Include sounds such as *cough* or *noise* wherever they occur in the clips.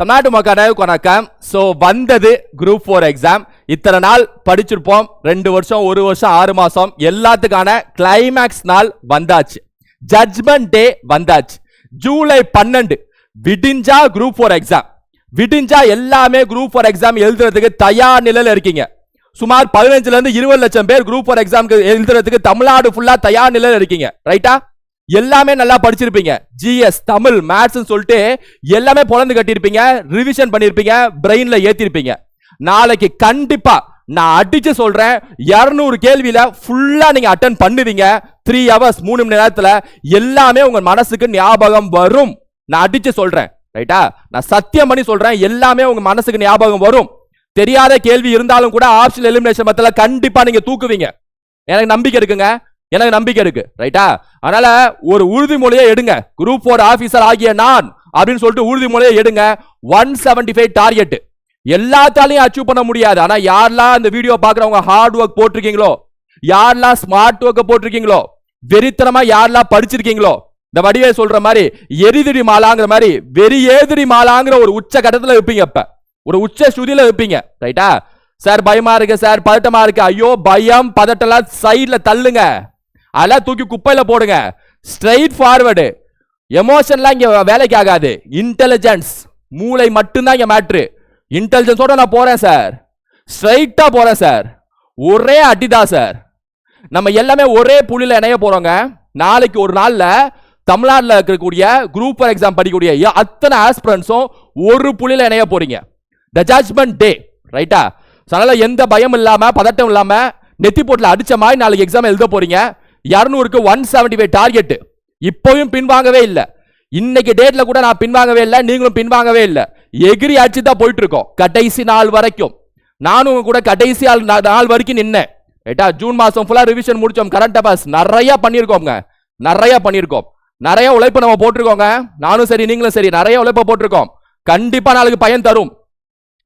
தமிழ்நாட்டு மக்களுக்கு வணக்கம் ஸோ வந்தது குரூப் ஃபோர் எக்ஸாம் இத்தனை நாள் படிச்சிருப்போம். ரெண்டு வருஷம் ஒரு வருஷம் ஆறு மாதம் எல்லாத்துக்கான கிளைமேக்ஸ் நாள் வந்தாச்சு. ஜட்ஜ்மெண்ட் டே வந்தாச்சு. ஜூலை பன்னெண்டு. விடிஞ்சா குரூப் ஃபோர் எக்ஸாம் விடிஞ்சா எல்லாமே குரூப் ஃபோர் எக்ஸாம் எழுதுறதுக்கு தயார் நிலையில் இருக்கீங்க. சுமார் பதினஞ்சுலேருந்து இருபது லட்சம் பேர் குரூப் ஃபோர் எக்ஸாம்க்கு எழுதுறதுக்கு தமிழ்நாடு ஃபுல்லாக தயார் நிலையில் இருக்கீங்க. ரைட்டா எல்லாமே நல்லா படிச்சிருப்பீங்க. ஜிஎஸ் தமிழ் மேத்ஸ் சொல்லிட்டு எல்லாமே பொழந்து கட்டியிருப்பீங்க. ரிவிஷன் பண்ணியிருப்பீங்க. பிரெயின்ல ஏத்திருப்பீங்க நாளைக்கு கண்டிப்பா நான் அடிச்சு சொல்றேன். 200 கேள்வியில ஃபுல்லா நீங்க அட்டன் பண்ணுவீங்க. த்ரீ ஹவர்ஸ் மூணு மணி நேரத்துல எல்லாமே உங்க மனசுக்கு ஞாபகம் வரும். நான் அடிச்சு சொல்றேன். ரைட்டா நான் சத்தியம் பண்ணி சொல்றேன். எல்லாமே உங்க மனசுக்கு ஞாபகம் வரும். தெரியாத கேள்வி இருந்தாலும் கூட ஆப்ஷன் எலிமினேஷன் மத்தில கண்டிப்பா நீங்க தூக்குவீங்க. எனக்கு நம்பிக்கை இருக்குங்க. எனக்கு நம்பிக்கை இருக்கு ரைட்டா அதனால ஒரு உறுதிமொழியை எடுங்க. குரூப் ஃபோர் ஆபீசர் ஆகிய நான் அப்படின்னு சொல்லிட்டு உறுதிமொழியை எடுங்க. ஒன் செவன்டி ஃபைவ் டார்கெட் எல்லாத்தாலையும் அச்சீவ் பண்ண முடியாது. ஆனா யாரெல்லாம் இந்த வீடியோ பாக்குறவங்க ஹார்ட் ஒர்க் போட்டிருக்கீங்களோ யாரெல்லாம் ஸ்மார்ட் ஒர்க்கை போட்டிருக்கீங்களோ வெறித்தனமா யாரெல்லாம் படிச்சிருக்கீங்களோ இந்த வடிவே சொல்ற மாதிரி எரிதிரி மாலாங்கிற மாதிரி வெறி ஏதிரி மாலாங்கிற ஒரு உச்ச கட்டத்தில் வைப்பீங்க இப்ப. ஒரு உச்ச ஸ்ருதியில வைப்பீங்க ரைட்டா சார் பயமா இருக்கு சார் பதட்டமா இருக்கு. ஐயோ பயம் பதட்டம்லாம் சைட்ல தள்ளுங்க. அதெல்லாம் தூக்கி குப்பையில் போடுங்க. ஸ்ட்ரைட் ஃபார்வர்டு எமோஷன்லாம் இங்கே வேலைக்கு ஆகாது. இன்டெலிஜென்ஸ் மூளை மட்டும்தான் இங்கே மேட்ரு இன்டெலிஜென்ஸோட நான் போகிறேன் சார் ஸ்ட்ரைட்டாக போகிறேன் சார் ஒரே அடிதான் சார் நம்ம எல்லாமே ஒரே புள்ளியில் இணைய போகிறோங்க நாளைக்கு ஒரு நாளில் தமிழ்நாட்டில் இருக்கக்கூடிய குரூப் ஃபார் எக்ஸாம் படிக்கக்கூடிய அத்தனை ஆஸ்பிரன்ஸும் ஒரு புள்ளியில் இணைய போகிறீங்க த ஜட்ஜ்மெண்ட் டே ரைட்டா அதனால் எந்த பயம் இல்லாமல் பதட்டம் இல்லாமல் நெத்தி போட்டில் அடித்த மாதிரி நாளைக்கு எக்ஸாம் எழுத போகிறீங்க இரநூறுக்கு ஒன் செவன்டி ஃபைவ் டார்கெட் இப்போயும் பின்வாங்கவே இல்லை. இன்னைக்கு டேட்ல கூட நான் பின்வாங்கவே இல்லை நீங்களும் பின்வாங்கவே இல்லை. எகிரி அடிச்சு தான் போயிட்டு இருக்கோம் கடைசி நாள் வரைக்கும். நானும் உங்க கூட கடைசி நாள் நாள் வரைக்கும் நின்னேன். ஏட்டா ஜூன் மாசம் ஃபுல்லா ரிவிஷன் முடிச்சோம் கரண்ட் அஃபேர்ஸ் நிறைய பண்ணியிருக்கோங்க நிறைய பண்ணியிருக்கோம். நிறைய உழைப்பு நம்ம போட்டிருக்கோங்க. நானும் சரி நீங்களும் சரி நிறைய உழைப்ப போட்டிருக்கோம். கண்டிப்பா நாளைக்கு பயன் தரும்.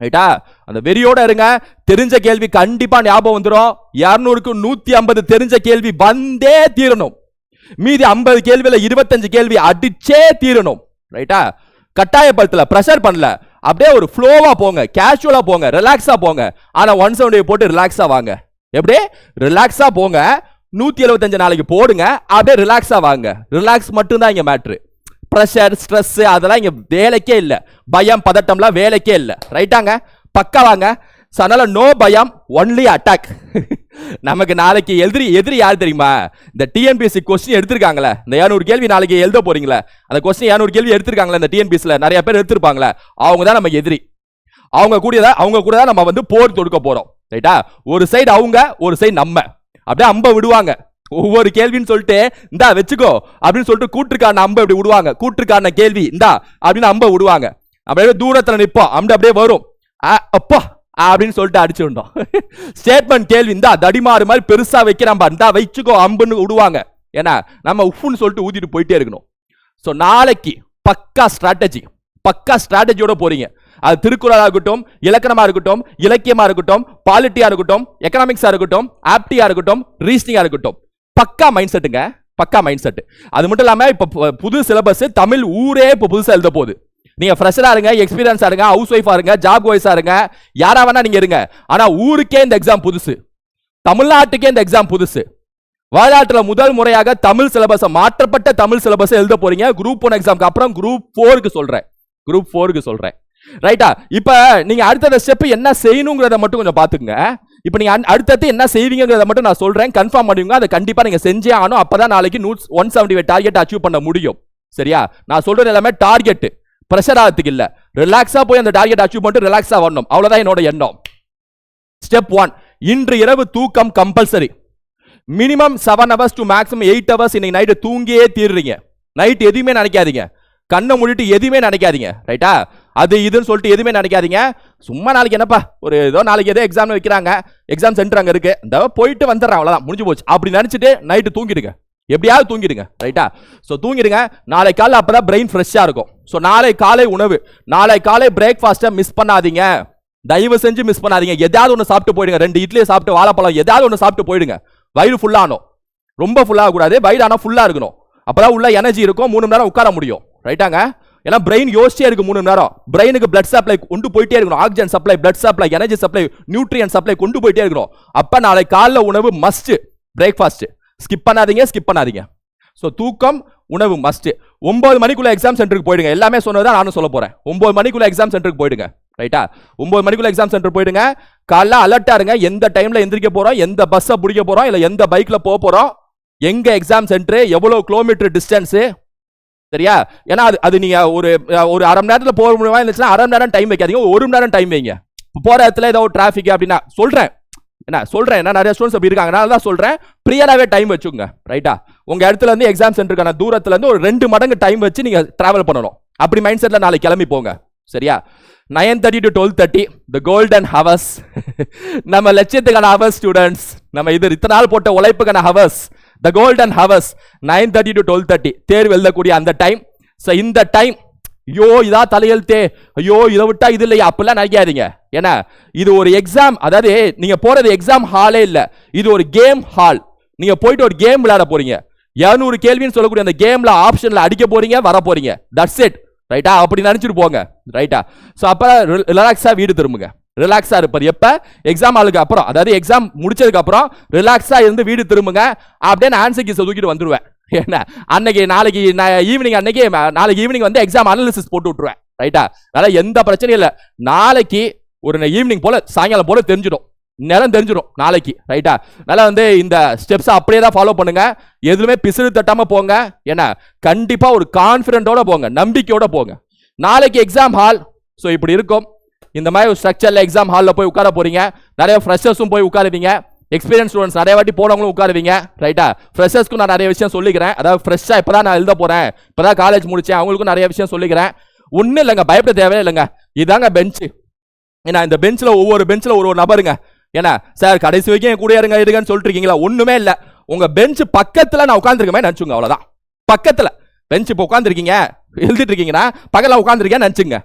ரைட்டா? அந்த வெறியோட இருங்க. தெரிஞ்ச கேள்வி கண்டிப்பா ஞாபகம் வந்துடும் இரநூறுக்கு நூத்தி ஐம்பது தெரிஞ்ச கேள்வி வந்தே தீரணும். மீதி ஐம்பது கேள்வியில இருபத்தஞ்சு கேள்வி அடிச்சே தீரணும். ரைட்டா? கட்டாயப்படுத்தல ப்ரெஷர் பண்ணல. அப்படியே ஒரு ஃப்ளோவா போங்க. கேஷுவலா போங்க. ரிலாக்ஸா போங்க. ஆனா ஒன் செவன்டி போட்டு ரிலாக்ஸா வாங்க. எப்படி? ரிலாக்ஸா போங்க. நூத்தி எழுபத்தஞ்சு நாளைக்கு போடுங்க. அப்படியே ரிலாக்ஸா வாங்க. ரிலாக்ஸ் மட்டும்தான் இங்க மேட்ரு ப்ரெஷர் ஸ்ட்ரெஸ் அதெல்லாம் இங்கே வேலைக்கே இல்லை. பயம் பதட்டம்லாம் வேலைக்கே இல்லை. ரைட்டாங்க பக்காவாங்க ஸோ அதனால் நோ பயம் ஒன்லி அட்டாக் *laughs* நமக்கு நாளைக்கு எதிரி எதிரி யார் தெரியுமா? இந்த டிஎன்பிஎஸ்சி கொஸ்டின் எடுத்திருக்காங்களே. இந்த 200 கேள்வி நாளைக்கு எழுத போறீங்களே. அந்த கொஸ்டின் 200 கேள்வி எடுத்திருக்காங்களே இந்த டிஎன்பிஎஸ்சியில் நிறைய பேர் எடுத்திருப்பாங்களே. அவங்க தான் நம்ம எதிரி. அவங்க கூட தான் அவங்க கூட தான் நம்ம வந்து போர் தொடுக்க போகிறோம் ரைட்டா ஒரு சைடு அவங்க ஒரு சைடு நம்ம. அப்படியே அம்ப விடுவாங்க. ஒவ்வொரு கேள்வின்னு சொல்லிட்டு இந்தா வச்சுக்கோ அப்படின்னு சொல்லிட்டு கூட்டுருக்கான அம்பை இப்படி விடுவாங்க. கூட்டுருக்கான கேள்வி இந்தா அப்படின்னு அம்பை விடுவாங்க. அப்படியே தூரத்துல நிற்போம். அம்பு அப்படியே வரும். அப்பா அப்படின்னு சொல்லிட்டு அடிச்சுட்டோம் ஸ்டேட்மெண்ட் *laughs* கேள்வி இந்தா தடிமாறு மாதிரி பெருசா வைக்கிறான் இந்தா வச்சுக்கோ அம்புன்னு விடுவாங்க. ஏன்னா நம்ம உஃப்னு சொல்லிட்டு ஊதிட்டு போயிட்டே இருக்கணும். ஸோ நாளைக்கு பக்கா ஸ்ட்ராட்டஜி பக்கா ஸ்ட்ராட்டஜியோட போறீங்க. அது திருக்குறளா இருக்கட்டும் இலக்கணமா இருக்கட்டும் இலக்கியமா இருக்கட்டும் பாலிட்டியா இருக்கட்டும் எக்கனாமிக்ஸா இருக்கட்டும் ஆப்டியா இருக்கட்டும் ரீசனிங்காக இருக்கட்டும். பக்கா மைண்ட் செட்டுங்க பக்கா மைண்ட் செட் அது மட்டும் இல்லாமல் இப்போ புது சிலபஸ் தமிழ் ஊரே இப்போ புதுசாக எழுத போகுது. நீங்கள் ஃப்ரெஷராக இருங்க எக்ஸ்பீரியன்ஸாக இருங்க ஹவுஸ் ஒய்ஃபாக இருங்க ஜாப் ஒய்ஸா இருங்க யாராக வேணா நீங்கள் இருங்க. ஆனால் ஊருக்கே இந்த எக்ஸாம் புதுசு. தமிழ்நாட்டுக்கே இந்த எக்ஸாம் புதுசு. வரலாற்றில் முதல் முறையாக தமிழ் சிலபஸ் மாற்றப்பட்ட தமிழ் சிலபஸ் எழுத போறீங்க. குரூப் ஒன் எக்ஸாம்க்கு அப்புறம் குரூப் ஃபோருக்கு சொல்கிறேன் குரூப் ஃபோருக்கு சொல்கிறேன் ரைட்டா இப்போ நீங்கள் அடுத்த ஸ்டெப் என்ன செய்யணுங்கிறத மட்டும் கொஞ்சம் பார்த்துக்குங்க. இப்போ நீங்கள் அன்- அடுத்தடுத்து என்ன செய்வீங்கிறத மட்டும் நான் சொல்கிறேன் கன்ஃபார்ம் பண்ணுவீங்க அதை கண்டிப்பாக நீங்கள் செஞ்சே ஆகணும். அப்பதான் நாளைக்கு nude one seventy five target achieve பண்ண முடியும். சரியா? நான் சொல்கிறது எல்லாமே டார்கெட் ப்ரெஷர் ஆகிறதுக்கு இல்லை. ரிலாக்ஸாக போய் அந்த டார்கெட் அச்சீவ் பண்ணிட்டு ரிலாக்ஸாக வரணும். அவ்வளோதான் என்னோட எண்ணம். ஸ்டெப் ஒன் இன்று இரவு தூக்கம் compulsory minimum seven hours to maximum eight hours இன்னைக்கு நைட்டு தூங்கியே தீர்றீங்க. நைட் எதுவுமே நினைக்காதீங்க. கண்ணை மூடிட்டு எதுவுமே நினைக்காதீங்க. ரைட்டா அது இதுன்னு சொல்லிட்டு எதுவுமே நினைக்காதீங்க. சும்மா நாளைக்கு என்னப்பா ஒரு ஏதோ நாளைக்கு ஏதோ எக்ஸாம் வைக்கிறாங்க. எக்ஸாம் சென்டர் அங்கே இருக்கு. இந்த போயிட்டு வந்துடுறேன் அவ்வளோதான் முடிஞ்சு போச்சு. அப்படி நினச்சிட்டு நைட்டு தூங்கிடுங்க. எப்படியாவது தூங்கிடுங்க. ரைட்டா ஸோ தூங்கிடுங்க. நாளை காலை அப்பதான் பிரெயின் ஃப்ரெஷ்ஷாக இருக்கும். ஸோ நாளை காலை உணவு. நாளை காலை பிரேக்ஃபாஸ்ட்டை மிஸ் பண்ணாதீங்க. தயவு செஞ்சு மிஸ் பண்ணாதீங்க. எதாவது ஒன்று சாப்பிட்டு போயிடுங்க. ரெண்டு இட்லியை சாப்பிட்டு வாழைப்பழம் எதாவது ஒன்று சாப்பிட்டு போயிடுங்க. வயிறு ஃபுல்லாகணும் ரொம்ப ஃபுல்லாக கூடாது வயிறு ஆனால் ஃபுல்லாக இருக்கணும். அப்போ தான் உள்ள எனர்ஜி இருக்கும். மூணு மணி நேரம் உட்கார முடியும். ரைட்டாங்க ஏன்னா பிரெயின் யோசிச்சே இருக்கு மூணு நேரம். பிரெயினுக்கு பிளட் சப்ளை கொண்டு போயிட்டே இருக்கணும். Oxygen supply blood supply energy supply nutrient supply கொண்டு போயிட்டே இருக்கணும். அப்ப நாளைக்கு காலைல உணவு மஸ்ட் பிரேக்ஃபாஸ்ட் ஸ்கிப் பண்ணாதீங்க ஸ்கிப் பண்ணாதீங்க. ஸோ தூக்கம் உணவு மஸ்ட் ஒன்பது மணிக்குள்ள எக்ஸாம் சென்டருக்கு போயிடுங்க. எல்லாமே சொன்னதான் நானும் சொல்ல போறேன். ஒன்பது மணிக்குள்ள எக்ஸாம் சென்டருக்கு போயிடுங்க. ரைட்டா ஒன்பது மணிக்குள்ள எக்ஸாம் சென்டர் போயிடுங்க. காலைல அலர்ட்டா இருங்க. எந்த டைம்ல எந்திரிக்க போறோம்? எந்த பஸ்ஸை பிடிக்க போறோம்? இல்ல எந்த பைக்ல போக போறோம்? எங்க எக்ஸாம் சென்டர் எவ்வளவு கிலோமீட்டர் டிஸ்டன்ஸ் சரியா? ஏன்னா அது அது நீங்க ஒரு ஒரு அரை மணி நேரத்தில் போக முடியுமா இருந்துச்சுன்னா அரை மணி நேரம் டைம் வைக்காதீங்க. ஒரு மணி நேரம் டைம் வைங்க. போகிற போற இடத்துல ஏதோ டிராஃபிக் அப்படின்னா சொல்றேன். என்ன சொல்கிறேன் என்ன நிறைய ஸ்டூடெண்ட்ஸ் அப்படி இருக்காங்க. நான் தான் சொல்கிறேன் ப்ரியராகவே டைம் வச்சுக்கோங்க. ரைட்டா உங்கள் இடத்துல இருந்து எக்ஸாம் சென்டருக்கான தூரத்துலேருந்து ஒரு ரெண்டு மடங்கு டைம் வச்சு நீங்கள் ட்ராவல் பண்ணணும். அப்படி மைண்ட் செட்டில் நாளைக்கு கிளம்பி போங்க. சரியா? Nine thirty to twelve thirty the golden hours நம்ம லட்சியத்துக்கான ஹவர்ஸ் ஸ்டூடெண்ட்ஸ் நம்ம இது இத்தனை நாள் போட்ட உழைப்புக்கான hours the golden hours nine thirty to twelve thirty தேர்வு எழுதக்கூடிய அந்த டைம் ஸோ இந்த டைம் ஐயோ இதா தலையெழுத்தே. ஐயோ இதை விட்டா இது இல்லையா? அப்படிலாம் நினைக்காதீங்க. ஏன்னா இது ஒரு எக்ஸாம் அதாவது நீங்க போறது எக்ஸாம் ஹாலே இல்லை. இது ஒரு கேம் ஹால் நீங்க போயிட்டு ஒரு கேம் விளையாட போறீங்க. இரநூறு கேள்வின்னு சொல்லக்கூடிய அந்த கேம்ல ஆப்ஷன்ல அடிக்க போறீங்க வர போறீங்க. தட்ஸ் இட் ரைட்டா அப்படி நினைச்சிட்டு போங்க. ரைட்டா ஸோ அப்போ ரிலாக்ஸாக வீடு திரும்புங்க. ரிலாக்ஸாக இருப்பார் எப்போ? எக்ஸாம் ஆளுக்கு அப்புறம். அதாவது எக்ஸாம் முடிச்சதுக்கு அப்புறம் இருந்து வீடு திரும்புங்க. அப்படியே நான் ஆன்சர் கீஸை தூக்கிட்டு வந்துடுவேன் என்ன? அன்னைக்கு நாளைக்கு நான் ஈவினிங் அன்னைக்கு நாளைக்கு ஈவினிங் வந்து எக்ஸாம் அனாலிசிஸ் போட்டு விட்டுருவேன். ரைட்டா அதனால் எந்த பிரச்சனையும் இல்லை. நாளைக்கு ஒரு ஈவினிங் போல் சாயங்காலம் போல் தெரிஞ்சிடும். நிலம் தெரிஞ்சிடும் நாளைக்கு. ரைட்டா அதனால் வந்து இந்த ஸ்டெப்ஸை அப்படியே தான் ஃபாலோ பண்ணுங்க. எதுவுமே பிசுறு தட்டாமல் போங்க. ஏன்னா கண்டிப்பாக ஒரு கான்ஃபிடென்ட்டோட போங்க. நம்பிக்கையோட போங்க. நாளைக்கு எக்ஸாம் ஹால் ஸோ இப்படி இருக்கும். இந்த மாதிரி ஒரு எக்ஸாம் ஹாலில் போய் உட்கார போறீங்க. நிறைய ஃப்ரெஷர்ஸும் போய் உட்காருவீங்க. எக்ஸ்பீரியன்ஸ் ஸ்டூடெண்ட்ஸ் நிறைய வாட்டி போனவங்களும் உட்காருவீங்க. ரைட்டா ஃப்ரெஷர்ஸ்க்கும் நான் நிறைய விஷயம் சொல்லிக்கிறேன். அதாவது ஃப்ரெஷ்ஷாக இப்போ தான் நான் எழுத போகிறேன் இப்போ தான் காலேஜ் முடிச்சேன். அவங்களுக்கும் நிறைய விஷயம் சொல்லிக்கிறேன். ஒன்றும் இல்லைங்க பயப்பட தேவையே இல்லைங்க. இதாங்க பெஞ்சு ஏன்னா இந்த பெஞ்சில் ஒவ்வொரு பெஞ்சில் ஒரு ஒரு நபருங்க ஏன்னா சார் கடைசி வரைக்கும் என் கூட இருங்க இருங்கன்னு சொல்லிட்டு இருக்கீங்களா ஒன்றுமே இல்லை. உங்கள் பெஞ்சு பக்கத்தில் நான் உட்காந்துருக்கமே நினச்சுங்க அவ்வளோதான் பக்கத்தில். பெஞ்ச் இப்போ உட்காந்துருக்கீங்க எழுதிட்டு இருக்கீங்கன்னா பக்கத்தில் உட்காந்துருக்கேன் நினச்சுங்க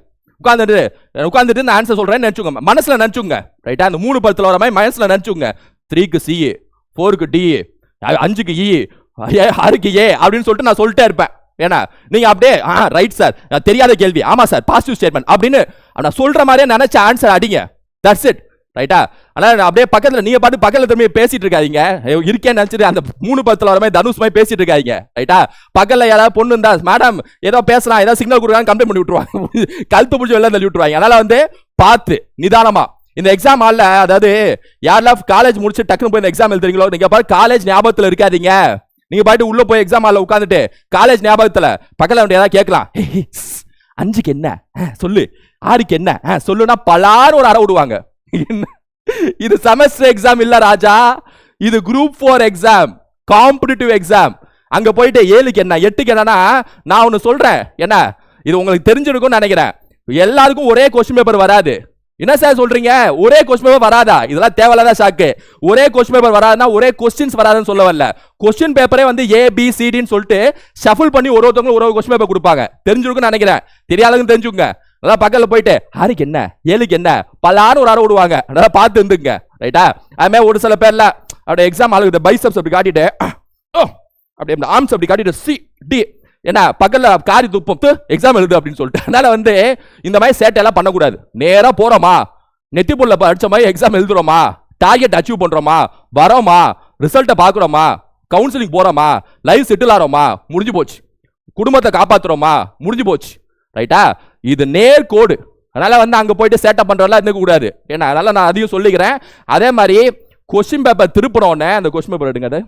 உட்காந்துட்டு உட்காந்துட்டு இந்த ஆன்சர் சொல்கிறேன்னு நினச்சுங்க மனசில் நினச்சுங்க ரைட்டா அந்த மூணு படத்தில் வர மாதிரி மனசில் நினச்சுங்க த்ரீக்கு சி ஃபோருக்கு டி அஞ்சுக்கு e, இ ஆறுக்கு ஏ அப்படின்னு சொல்லிட்டு நான் சொல்லிட்டே இருப்பேன். ஏன்னா நீங்கள் அப்படியே ஆ ரைட் சார் தெரியாத கேள்வி. ஆமாம் சார் பாசிட்டிவ் ஸ்டேட்மெண்ட் அப்படின்னு நான் சொல்கிற மாதிரியே நினச்ச ஆன்சர் அடிங்க. தட்ஸ் இட் ரைட்டா ஆனால் நான் அப்படியே பக்கத்தில் நீங்கள் பாட்டு பக்கத்தில் திரும்பி பேசிட்டு இருக்காதீங்க. இருக்கேன்னு நினச்சிட்டு அந்த மூணு பத்தில் வர மாதிரி தனுஷ் மாதிரி பேசிட்டு இருக்காதீங்க. ரைட்டா பக்கத்தில் யாராவது பொண்ணு இருந்தா மேடம் ஏதோ பேசலாம் ஏதாவது சிக்னல் கொடுக்குறாங்க கம்ப்ளைண்ட் பண்ணி விட்டுருவாங்க. *laughs* கழுத்து பிடிச்சி வெளில தள்ளி விட்டுருவாங்க. அதனால் வந்து பார்த்து நிதானமாக இந்த எக்ஸாம் ஆல்ல அதாவது யாரெல்லாம் காலேஜ் முடிச்சு டக்குனு போய் இந்த எக்ஸாம் எழுதுறீங்களோ நீங்கள் பாரு காலேஜ் ஞாபகத்தில் இருக்காதீங்க. நீங்கள் பாட்டு உள்ளே போய் எக்ஸாம் ஹால்ல உட்காந்துட்டு காலேஜ் ஞாபகத்தில் பக்கத்தில் வந்து ஏதாவது கேட்கலாம். *laughs* அஞ்சுக்கு என்ன? ஆ, சொல்லு. ஆறுக்கு என்ன? ஆ, சொல்லுனா பலாறு ஒரு அறை விடுவாங்க. இது செமஸ்டர் எக்ஸாம் இல்ல ராஜா. இது group four exam competitive exam அங்க போயிட்டு ஏழுக்கு என்ன எட்டுக்கு என்னன்னா நான் ஒன்று சொல்றேன். என்ன? இது உங்களுக்கு தெரிஞ்சிருக்கும்னு நினைக்கிறேன். எல்லாருக்கும் ஒரே கொஸ்டின் பேப்பர் வராது. என்ன சார் சொல்றீங்க? ஒரே கொஸ்டின் பேப்பர் வராதா? இதெல்லாம் தேவையில்லாத ஷாக்கு ஒரே கொஸ்டின் பேப்பர் வராதுன்னா ஒரே கொஸ்டின்ஸ் வராதுன்னு சொல்ல வரல. கொஸ்டின் பேப்பரே வந்து ஏ பி சிடின்னு சொல்லிட்டு ஷஃபிள் பண்ணி ஒரு ஒருத்தவங்களும் ஒரு ஒரு கொஸ்டின் பேப்பர் கொடுப்பாங்க. தெரிஞ்சிருக்குன்னு நினைக்கிறேன். தெரியாதவங்க தெரிஞ்சுங்க அதான் பக்கத்தில் போயிட்டு ஆறுக்கு என்ன? ஏழுக்கு என்ன? பல்லாறு ஒரு ஆறு விடுவாங்க. அதனால பார்த்து இருந்துங்க ரைட்டா அதுமாதிரி ஒரு சில பேர்ல அப்படியே எக்ஸாம் ஆளுக்கு பைசப்ஸ் அப்படி காட்டிட்டு *clears throat* ஓ! அப்படி இந்த ஆர்ம்ஸ் அப்படி காட்டிட்டு சி டி என்ன பக்கத்தில் காரி துப்பம். எக்ஸாம் எழுது அப்படின்னு சொல்லிட்டு. அதனால வந்து இந்த மாதிரி சேட்டையெல்லாம் பண்ணக்கூடாது. நேராக போகிறோமா நெத்தி புள்ள படித்த மாதிரி எக்ஸாம் எழுதுறோமா? டார்கெட் அச்சீவ் பண்ணுறோமா வரோமா? ரிசல்ட்டை பார்க்குறோமா? கவுன்சிலிங் போகிறோமா லைவ் செட்டில் ஆகிறோமா முடிஞ்சு போச்சு. குடும்பத்தை காப்பாத்துறோமா முடிஞ்சு போச்சு. ரைட்டா இது நேர் கோடு. அதனால் வந்து அங்கே போயிட்டு சேட்டை பண்றதெல்லாம் இருக்க ஏன்னா அதனால் நான் அதையும் சொல்லிக்கிறேன். அதே மாதிரி கொஸ்டின் பேப்பர் திருப்பின உடனே அந்த கொஸ்டின் பேப்பர் எடுங்க அது.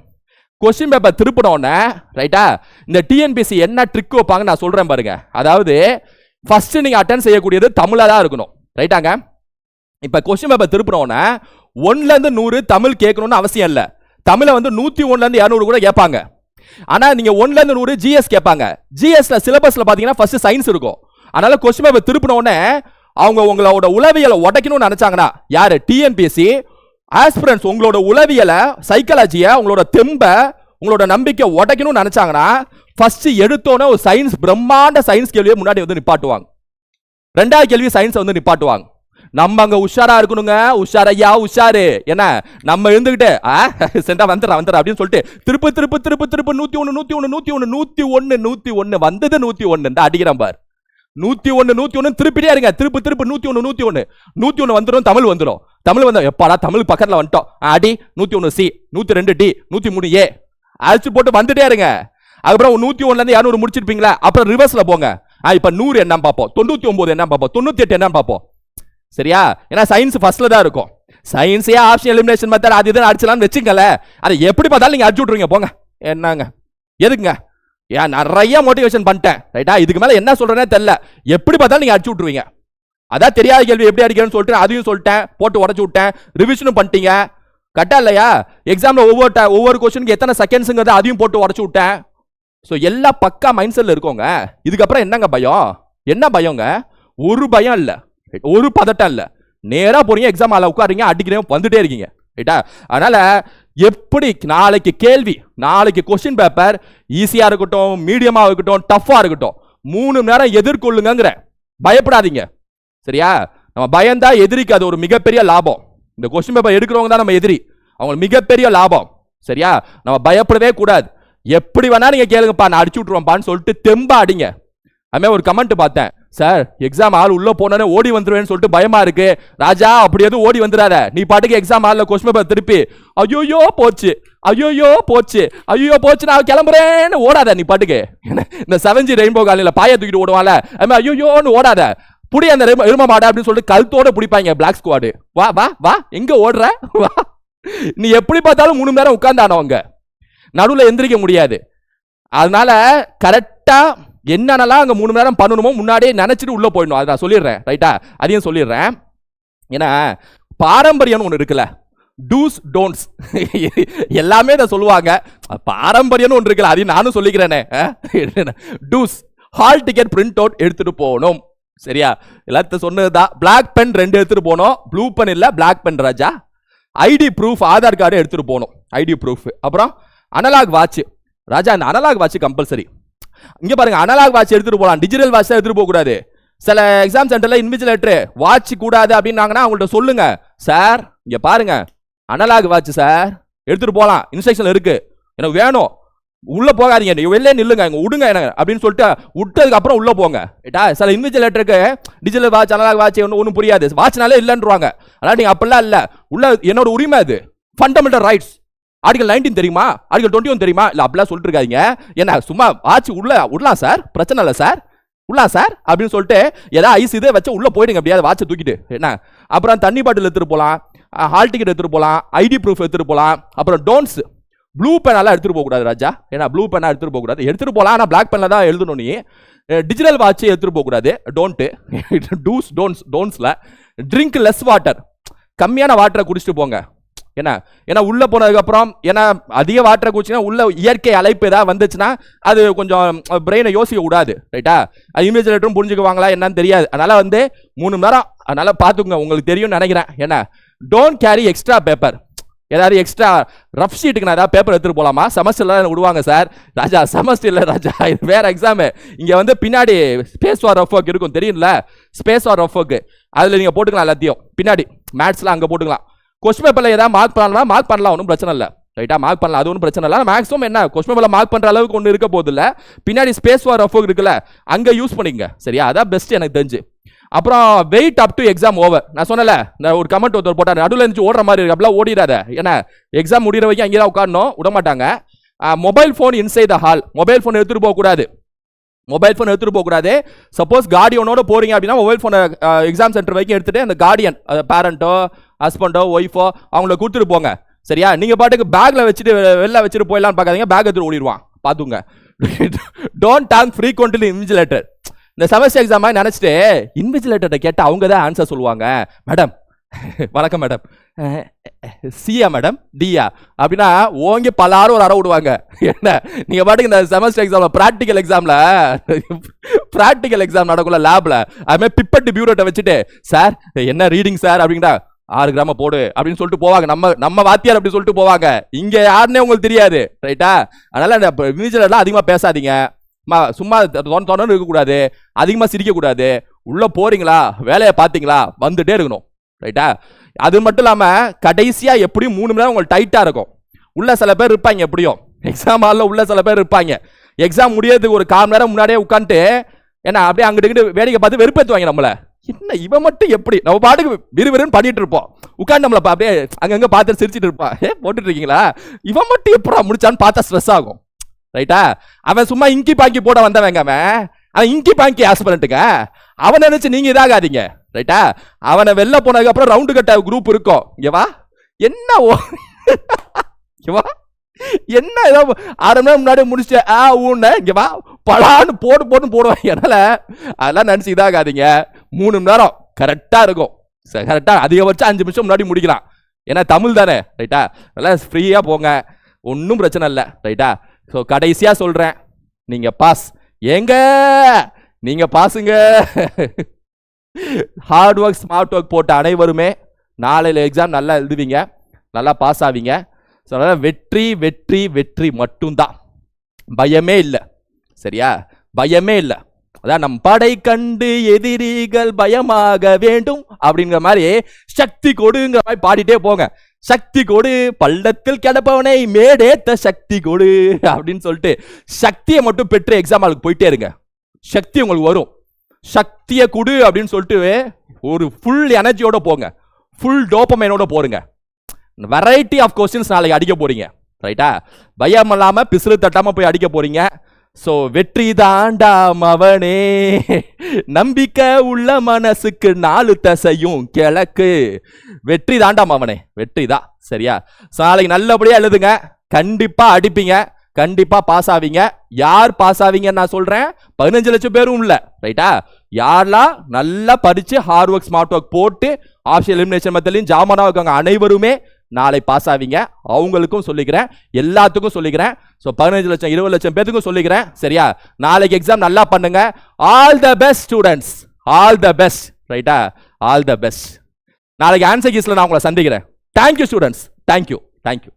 கொஸ்டின் பேப்பர் திருப்பினோடனே ரைட்டா இந்த டிஎன்பிசி என்ன ட்ரிக் வைப்பாங்க நான் சொல்கிறேன் பாருங்க. அதாவது ஃபஸ்ட்டு நீங்கள் அட்டன் செய்யக்கூடியது தமிழாக தான் இருக்கணும். ரைட்டாங்க இப்போ கொஸ்டின் பேப்பர் திருப்பின உடனே நூறு தமிழ் கேட்கணும்னு அவசியம் இல்லை. தமிழை வந்து நூத்தி ஒன்றுலேருந்து இருந்து இரநூறு கூட கேட்பாங்க. ஆனா நீங்க ஒன்ல இருந்து நூறு ஜிஎஸ் கேட்பாங்க. ஜிஎஸ்ல சிலபஸ்ல பாத்தீங்கன்னா ஃபர்ஸ்ட் சயின்ஸ் இருக்கும். அதனால கொஸ்டின் பேப்பர் திருப்பின உடனே அவங்க உங்களோட உளவியலை உடைக்கணும்னு நினைச்சாங்கன்னா யாரு? டிஎன்பிஎஸ்சி ஆஸ்பிரன்ஸ் உங்களோட உளவியலை சைக்காலஜியை உங்களோட தெம்ப உங்களோட நம்பிக்கை உடைக்கணும்னு நினைச்சாங்கன்னா ஃபர்ஸ்ட் எடுத்தோன்னே ஒரு சயின்ஸ் பிரம்மாண்ட சயின்ஸ் கேள்வியை முன்னாடி வந்து நிப்பாட்டுவாங்க. ரெண்டாவது கேள்வி சயின்ஸை வந்து நிப்பாட்டுவாங்க. நம்ம அங்க உஷாரா இருக்கணுங்க. உஷாரையா உஷாரு. என்ன? நம்ம இருந்துகிட்டு ஆ? *laughs* சென்றா வந்துடுறா வந்துடுறா அப்படின்னு சொல்லிட்டு திருப்பு திருப்பு திருப்பு திருப்பு நூத்தி ஒண்ணு நூத்தி ஒண்ணு நூத்தி ஒண்ணு நூத்தி ஒண்ணு நூத்தி ஒண்ணு. வந்தது நூத்தி ஒண்ணு இந்த அடிக்கிறான் பார். நூத்தி ஒண்ணு நூத்தி ஒண்ணு திருப்பிட்டே இருங்க. திருப்பு திருப்பு நூத்தி ஒண்ணு நூத்தி ஒண்ணு. நூத்தி ஒண்ணு வந்துடும் தமிழ் வந்துடும் தமிழ் வந்தோம் எப்பாடா தமிழ் பக்கத்துல வந்துட்டோம். அடி நூத்தி ஒண்ணு சி நூத்தி ரெண்டு டி நூத்தி மூணு ஏ. அழைச்சு போட்டு வந்துட்டே இருங்க. அதுக்கப்புறம் நூத்தி ஒண்ணுல இருந்து இரநூறு முடிச்சிருப்பீங்களா அப்புறம் ரிவர்ஸ்ல போங்க. இப்ப நூறு என்ன பார்ப்போம். தொண்ணூத்தி ஒன்பது என்ன பார்ப்போம். தொண்ணூத்தி எட்டு என்ன பார்ப்போம். சரியா? ஏன்னா சயின்ஸ் ஃபர்ஸ்ட்ல தான் இருக்கும். சயின்ஸே ஆப்ஷன் எலிமினேஷன் மெத்தட் அது இதுன்னு அடிச்சலாம்னு வச்சுக்கல அதை எப்படி பார்த்தாலும் நீங்க அடிச்சு விட்ருங்க போங்க. என்னங்க? எதுக்குங்க? ஏன் நிறைய மோட்டிவேஷன் பண்ணிட்டேன். ரைட்டா இதுக்கு மேல என்ன சொல்றேனே தெரியல. எப்படி பார்த்தாலும் நீங்க அடிச்சு விட்ருவீங்க அதான் தெரியாத கேள்வி எப்படி அடிக்கிறேன்னு சொல்லிட்டு அதையும் சொல்லிட்டேன் போட்டு உடச்சு விட்டேன் ரிவிஷனும் பண்ணிட்டீங்க. கரெக்டா இல்லையா? எக்ஸாம்ல ஒவ்வொரு ஒவ்வொரு கொஸ்டினுக்கு எத்தனை செகண்ட்ஸுங்கிறத அதையும் போட்டு உடச்சு விட்டேன். ஸோ எல்லா பக்கா மைண்ட் செட்ல இருக்கோங்க. இதுக்கப்புறம் என்னங்க பயம்? என்ன பயங்க? ஒரு பயம் இல்லை. ஒரு பதட்டம் இல்லை. நேராக போறீங்க எக்ஸாம் ஆல உட்காருங்க அடிக்கிறேன் வந்துட்டே இருக்கீங்க. ரைட்டா அதனால எப்படி நாளைக்கு கேள்வி நாளைக்கு கொஸ்டின் பேப்பர் ஈஸியாக இருக்கட்டும் மீடியமாக இருக்கட்டும் டஃப்பாக இருக்கட்டும் மூணு மணி நேரம் எதிர்கொள்ளுங்கிற பயப்படாதீங்க. சரியா? நம்ம பயந்தா எதிரிக்கு அது ஒரு மிகப்பெரிய லாபம். இந்த கொஸ்டின் பேப்பர் எடுக்கிறவங்க தான் நம்ம எதிரி. அவங்க மிகப்பெரிய லாபம். சரியா? நம்ம பயப்படவே கூடாது. எப்படி வேணா நீங்க கேளுங்கப்பா நான் அடிச்சு விட்ருவேன்ப்பான்னு சொல்லிட்டு தெம்பா அடிங்க அதுமாதிரி ஒரு கமெண்ட் பார்த்தேன். சார் எக்ஸாம் ஆள் உள்ள போனோன்னே ஓடி வந்துருவேன்னு சொல்லிட்டு பயமா இருக்கு. ராஜா அப்படி எதுவும் ஓடி வந்துடாத நீ பாட்டுக்கு எக்ஸாம் ஹாலில் கொஸ்டின் பேப்பர் திருப்பி. ஐயோயோ போச்சு. ஐயோயோ போச்சு. ஐயோ போச்சு நான் கிளம்புறேன்னு ஓடாத நீ பாட்டுக்கு. இந்த செவன்ஜி ரெயின்போ காலையில் பாய தூக்கிட்டு ஓடுவான்ல. அதுமாதிரி ஐயோயோன்னு ஓடாத. புடி அந்த எரும- எரும மாடை அப்படின்னு சொல்லிட்டு கழுத்தோட பிடிப்பாங்க பிளாக் ஸ்குவாடு வா வா வா. எங்க ஓடுற? வா. நீ எப்படி பார்த்தாலும் மூணு மணி நேரம் உட்காந்தானவங்க நடுவில் எந்திரிக்க முடியாது. அதனால கரெக்டாக என்னென்னலாம் அங்கே மூணு மணி நேரம் பண்ணணுமோ முன்னாடியே நினச்சிட்டு உள்ளே போயிடணும். அதை நான் சொல்லிடுறேன். ரைட்டா அதையும் சொல்லிடுறேன். ஏன்னா பாரம்பரியம்னு ஒன்று இருக்குல்ல. டூஸ் டோன்ட்ஸ் *laughs* எல்லாமே இதை சொல்லுவாங்க. பாரம்பரியம்னு ஒன்று இருக்குல்ல. அதையும் நானும் சொல்லிக்கிறேனே. Do's hall ticket print out எடுத்துகிட்டு போகணும். சரியா? எல்லாத்தையும் சொன்னதுதான். பிளாக் பென் ரெண்டு எடுத்துகிட்டு போனோம். ப்ளூ பென் இல்லை பிளாக் பென் ராஜா. ஐடி ப்ரூஃப் ஆதார் கார்டு எடுத்துகிட்டு போகணும் ஐடி ப்ரூஃப் அப்புறம் அனலாக் வாட்ச் ராஜா இந்த அனலாக் வாட்ச் கம்பல்சரி இங்கே பாருங்க அனலாக் வாட்ச் எடுத்துட்டு போகலாம் டிஜிட்டல் வாட்ச் எடுத்துட்டு போக கூடாது சில எக்ஸாம் சென்டரில் இன்விஜிலேட்டர் வாட்ச் கூடாது அப்படின்னாங்கன்னா அவங்கள்ட்ட சொல்லுங்க. சார் இங்கே பாருங்க. அனலாக் வாட்ச் சார் எடுத்துட்டு போகலாம் இன்ஸ்ட்ரக்ஷன் இருக்கு. எனக்கு வேணும். உள்ள போகாதீங்க. நீங்க வெளியே நில்லுங்க. இங்கே விடுங்க எனக்கு அப்படின்னு சொல்லிட்டு விட்டதுக்கு அப்புறம் உள்ள போங்க. ஏட்டா சில இன்விஜிலேட்டருக்கு டிஜிட்டல் வாட்ச் அனலாக் வாட்ச் ஒன்றும் ஒன்றும் புரியாது. வாட்ச்னாலே இல்லைன்றாங்க ஆனால் நீங்கள் அப்படிலாம் இல்லை. உள்ள என்னோட உரிமை அது. ஃபண்டமெண்டல் ரைட்ஸ் ஆர்டிகல் நைன்டீன் தெரியுமா? ஆர்டிகல் டுவெண்ட்டி ஒன் தெரியுமா? இல்லை அப்படிலாம் சொல்லிட்டு இருக்காதிங்க என்ன சும்மா வாட்ச் உள்ள விடலாம் சார். பிரச்சனை இல்லை சார். உள்ளா சார். அப்படின்னு சொல்லிட்டு ஏதாவது ஐஸ் இதே வச்சு உள்ள போயிடுங்க அப்படியே வாட்சை தூக்கிட்டு. என்ன? அப்புறம் தண்ணி பாட்டில் எடுத்துட்டு போகலாம் ஹால் டிக்கெட் எடுத்துகிட்டு போகலாம் ஐடி ப்ரூஃப் எடுத்துட்டு போகலாம் அப்புறம் டோன்ஸ் ப்ளூ பெனெல்லாம் எடுத்துகிட்டு போக கூடாது ராஜா. ஏன்னா ப்ளூ பெனாக எடுத்துகிட்டு போகக்கூடாது. எடுத்துகிட்டு போகலாம் ஆனால் பிளாக் பெனில் தான் எழுதணும் நீ. டிஜிட்டல் வாட்ச் எடுத்துகிட்டு போகக்கூடாது. டோன்ட்டு டூஸ் டோன்ஸ் டோன்ஸில் ட்ரிங்க் லெஸ் வாட்டர் கம்மியான வாட்டரை குடிச்சிட்டு போங்க. என்ன? ஏன்னா உள்ளே போனதுக்கப்புறம் ஏன்னா அதிக வாட்டரை குடிச்சுன்னா உள்ள இயற்கை அழைப்பு ஏதாவது வந்துச்சுன்னா அது கொஞ்சம் பிரெயினை யோசிக்க கூடாது ரைட்டா அது இன்விஜிலேட்டரும் புரிஞ்சுக்குவாங்களா என்னன்னு தெரியாது. அதனால் வந்து மூணு மணி நேரம் அதனால் பார்த்துக்குங்க உங்களுக்கு தெரியும்னு நினைக்கிறேன். என்ன? டோன்ட் கேரி எக்ஸ்ட்ரா பேப்பர் ஏதாவது எக்ஸ்ட்ரா ரஃப் ஷீட்டுக்கு நான் ஏதாவது பேப்பர் எடுத்துகிட்டு போகலாமா செமஸ்டர்லாம் விடுவாங்க சார் ராஜா செமஸ்டர் இல்லை ராஜா. இது வேறு எக்ஸாமு இங்கே வந்து பின்னாடி ஸ்பேஸ் வார் ரஃப் ஒர்க் இருக்கும் தெரியும்ல? ஸ்பேஸ் வார் ரஃப் ஒர்க்கு அதில் நீங்கள் போட்டுக்கலாம் எல்லாத்தையும். பின்னாடி மேட்ஸ்லாம் அங்கே போட்டுக்கலாம். கொஸ்டின் பேப்பரில் ஏதாவது மார்க் பண்ணலாம் மார்க் பண்ணலாம் ஒன்றும் பிரச்சனை இல்லை. ரைட்டாக மார்க் பண்ணலாம் அது ஒன்றும் பிரச்சனை இல்லை. மேக்ஸிமம் என்ன? கொஸ்டின் பேப்பரில் மார்க் பண்ணுற அளவுக்கு ஒன்று இருக்க போதில்ல பின்னாடி ஸ்பேஸ் வார் ரஃப் இருக்குல்ல அங்கே யூஸ் பண்ணிக்கங்க சரியா? அதான் பெஸ்ட் எனக்கு தெரிஞ்சு. அப்புறம் wait up to exam over நான் சொன்னல இந்த ஒரு கமெண்ட் ஒருத்தர் போட்டார் நடுவில் இருந்துச்சு ஓடுற மாதிரி இருக்கு அப்படிலாம் ஓடிடாத ஏன்னா எக்ஸாம் முடிகிற வரைக்கும் அங்கே தான் உட்காரணும் விட மாட்டாங்க. Mobile phone inside the hall mobile phone எடுத்துகிட்டு போகக்கூடாது மொபைல் ஃபோன் எடுத்துகிட்டு போகக்கூடாது சப்போஸ் கார்டியனோட போகிறீங்க அப்படின்னா மொபைல் ஃபோனை எக்ஸாம் சென்டர் வரைக்கும் எடுத்துகிட்டு அந்த கார்டியன் பேரண்ட்டோ ஹஸ்பண்டோ ஒய்ஃபோ அவங்கள கொடுத்துட்டு போங்க. சரியா? நீங்கள் பாட்டுக்கு பேக்கில் வச்சுட்டு வெளில வச்சுட்டு போயிடலாம்னு பார்க்காதீங்க. பேக் எடுத்துட்டு ஓடிடுவான். பார்த்துங்க டோன்ட் டாக் ஃப்ரீக்வெண்ட்லி இன்விஜிலேட்டர் இந்த செமஸ்டர் எக்ஸாம் நினச்சிட்டு இன்விஜிலேட்டர்கிட்ட கேட்டால் அவங்க தான் ஆன்சர் சொல்லுவாங்க. மேடம் *laughs* வணக்கம் மேடம் சியா மேடம் டியா அப்படின்னா ஓங்கி பலாரும் ஒரு அற விடுவாங்க. *laughs* என்ன? நீங்க பாட்டுக்கு இந்த செமஸ்டர் எக்ஸாம்ல ப்ராக்டிக்கல் எக்ஸாம்ல ப்ராக்டிக்கல் எக்ஸாம் நடக்குள்ள லேப்ல அதுமாதிரி பிப்பட்டு பியூரோட்டை வச்சுட்டு சார் என்ன ரீடிங் சார் அப்படின்னா ஆறு கிராம போடு அப்படின்னு சொல்லிட்டு போவாங்க. நம்ம நம்ம வாத்தியார் அப்படி சொல்லிட்டு போவாங்க. இங்க யாருன்னே உங்களுக்கு தெரியாது ரைட்டா அதனால இந்த மியூசியலாம் அதிகமா பேசாதீங்க. மா சும்மா தோணு தோணுன்னு இருக்கக்கூடாது. அதிகமாக சிரிக்கக்கூடாது. உள்ளே போறீங்களா? வேலையை பார்த்தீங்களா? வந்துட்டே இருக்கணும் ரைட்டா அது மட்டும் இல்லாமல் கடைசியாக எப்படியும் மூணு மணி நேரம் உங்களுக்கு டைட்டாக இருக்கும். உள்ள சில பேர் இருப்பாங்க எப்படியும். எக்ஸாம் ஹாலில் உள்ள சில பேர் இருப்பாங்க. எக்ஸாம் முடியறதுக்கு ஒரு கால் மணி நேரம் முன்னாடியே உட்காந்துட்டு ஏன்னா அப்படியே அங்கிட்டு இங்கிட்டு வேடிக்கை பார்த்து வெறுப்பேற்றுவாங்க நம்மளை. என்ன இவன் மட்டும் எப்படி? நம்ம பாட்டுக்கு விறுவிறுன்னு பண்ணிட்டு இருப்போம். உட்காந்து நம்மள அப்படியே அங்கங்கே பார்த்து சிரிச்சிட்டு இருப்பான். ஏ போட்டுட்டு இருக்கீங்களா இவன் மட்டும் எப்படா முடிச்சான்னு பார்த்தா ஸ்ட்ரெஸ் ஆகும். ரைட்டா அவன் சும்மா இங்கி பாங்கி போட வந்தவங்க அவன். அவன் இங்கி பாங்கி ஆஸ்பிரண்ட்டுங்க அவனை நினைச்சு நீங்க இதாகாதீங்க. ரைட்டா அவனை வெளில போனதுக்கு அப்புறம் ரவுண்டு கட்ட குரூப் இருக்கும். இங்கவா என்ன ஓ *laughs* இங்க என்ன ஏதோ அரை மணி நேரம் முன்னாடி முடிச்சுட்டு ஆ ஊன்னு இங்க வா பலான்னு போட்டு போட்டு போடுவாங்க அதனால அதெல்லாம் நினச்சி இதாகாதீங்க. மூணு மணி நேரம் கரெக்டாக இருக்கும். கரெக்டாக அதிகபட்சம் அஞ்சு நிமிஷம் முன்னாடி முடிக்கலாம். ஏன்னா தமிழ் தானே ரைட்டா நல்லா ஃப்ரீயாக போங்க. ஒன்றும் பிரச்சனை இல்லை ரைட்டா ஸோ கடைசியாக சொல்கிறேன் நீங்கள் பாஸ் ஏங்க? நீங்கள் பாஸுங்க ஹார்ட் ஒர்க் ஸ்மார்ட் ஒர்க் போட்ட அனைவருமே நாளையில் எக்ஸாம் நல்லா எழுதுவீங்க. நல்லா பாஸ் ஆவீங்க. ஸோ அதனால் வெற்றி வெற்றி வெற்றி மட்டும்தான். பயமே இல்லை. சரியா? பயமே இல்லை. அதான் நம் படை கண்டு எதிரிகள் பயமாக வேண்டும் அப்படிங்கிற மாதிரி சக்தி கொடுங்கிற மாதிரி பாடிட்டே போங்க. சக்தி கொடு பள்ளத்தில் கிடப்பவனை மேடேத்த சக்தி கொடு அப்படின்னு சொல்லிட்டு சக்தியை மட்டும் பெற்று எக்ஸாம் ஆளுக்கு போயிட்டே இருங்க. சக்தி உங்களுக்கு வரும். சக்தியை கொடு அப்படின்னு சொல்லிட்டு ஒரு ஃபுல் எனர்ஜியோட போங்க. ஃபுல் டோப்பமைனோட போருங்க. வெரைட்டி ஆஃப் கொஸ்டின்ஸ் நாளைக்கு அடிக்க போறீங்க. ரைட்டா பயம் இல்லாம பிசுறு தட்டாம போய் அடிக்க போறீங்க. ஸோ வெற்றி தாண்டா மவனே. நம்பிக்கை உள்ள மனசுக்கு நாலு தசையும் கிழக்கு. வெற்றி தாண்டா மவனே. வெற்றி தான். சரியா? ஸோ நாளைக்கு நல்லபடியா எழுதுங்க. கண்டிப்பா அடிப்பீங்க. கண்டிப்பா பாஸ் ஆவீங்க. யார் பாஸ் ஆவீங்கன்னு நான் சொல்றேன். பதினஞ்சு லட்சம் பேரும் இல்லை. ரைட்டா யாரெல்லாம் நல்லா படிச்சு ஹார்ட் ஒர்க் ஸ்மார்ட் ஒர்க் போட்டு ஆப்ஷன் எலிமினேஷன் மெத்தட்லையும் ஜாமானாக இருக்காங்க. அனைவருமே நாளை பாஸ் ஆவீங்க. அவங்களுக்கும் சொல்லிக்கிறேன். எல்லாத்துக்கும் சொல்லிக்கிறேன். ஸோ பதினஞ்சு லட்சம் இருபது லட்சம் பேத்துக்கும் சொல்லிக்கிறேன். சரியா? நாளைக்கு எக்ஸாம் நல்லா பண்ணுங்க. All the best students all the best ரைட்டா ஆல் த பெஸ்ட் நாளைக்கு ஆன்சர் கீஸில் நான் உங்களை சந்திக்கிறேன். Thank you students thank you thank you